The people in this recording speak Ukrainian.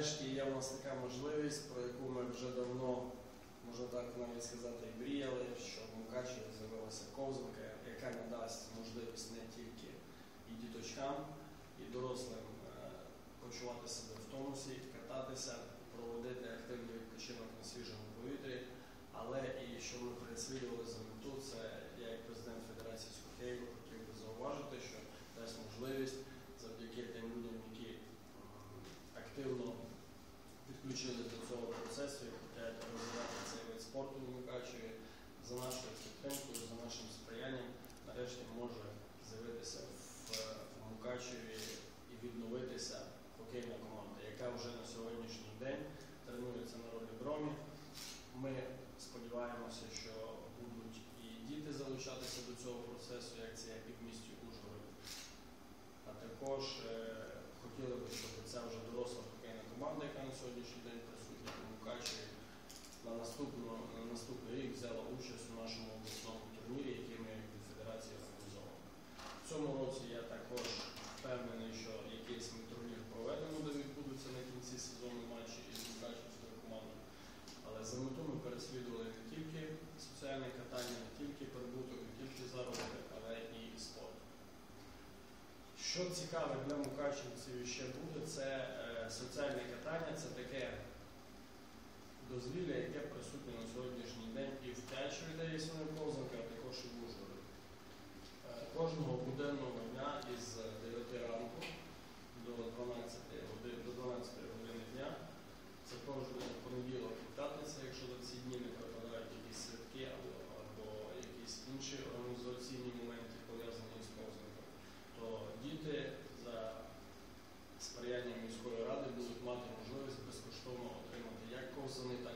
нарешті є в нас така можливість, про яку ми вже давно, можна так навіть сказати, і мріяли, що в Мукачеві з'явилася ковзанка, яка надасть можливість не тільки і діточкам, і дорослим е, почувати себе в тонусі, кататися, проводити активний відпочинок на свіжому повітрі. Але і що ми переслідували за мету, це підключили до цього процесу і хочуть розвивати цей вид спорту Мукачеві, за нашою підтримкою, за нашим сприянням, нарешті може з'явитися в, Мукачеві і відновитися хокейна команда, яка вже на сьогоднішній день тренується на ролі Ми сподіваємося, що будуть і діти залучатися до цього процесу, як це і в місті Ужгород. А також е, хотіли би, щоб ця вже доросла хокейна команда, яка на сьогоднішній день присутня у Мукачеві, на, на наступний рік взяла участь у нашому обласному турнірі, який ми від федерації організовуємо. В цьому році я також впевнений, що якийсь ми турнір проведемо, де відбудуться на кінці сезону матчі із Мукачевською командою. Але за мету ми переслідували не тільки соціальне катання, не тільки прибуток, не тільки заробіток, але і спорт. Що цікаве для мукачівців ще буде, це е, соціальне катання, це таке дозвілля, яке присутнє на сьогоднішній день і в Тячеві, людей своя ковзанка, а також і в сприянням